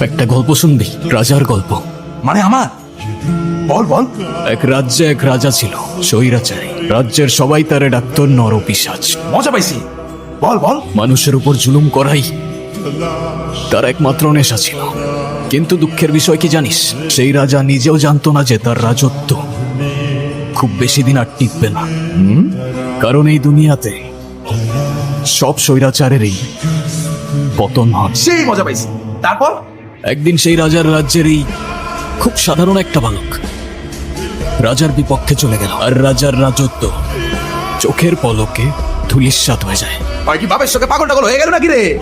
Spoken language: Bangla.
একটা গল্প শুনবি রাজার গল্প। মানে আমার? বল বল। এক রাজ্যে এক রাজা ছিল স্বৈরাচারী। রাজ্যের সবাই তারে ডাক্তার নরপিসাজ মজা পাইছি। বল বল। মানুষের উপর জুলুম করাই তার একমাত্র নেশা ছিল। কিন্তু দুঃখের বিষয় কি জানিস? সেই রাজা নিজেও জানতো না যে তার রাজত্ব খুব বেশি দিন আর টিকবে না। কারণ এই দুনিয়াতে সব স্বৈরাচারেরই পতন হয়। সেই মজা পাইছি। তারপর? একদিন সেই রাজার রাজ্যেরই খুব সাধারণ একটা বালক রাজার বিপক্ষে চলে গেল। আর রাজার রাজত্ব চোখের পলকে ধুলিস্বাদ হয়ে যায়। আর সঙ্গে পাগল টাগল হয়ে গেল নাকি রে!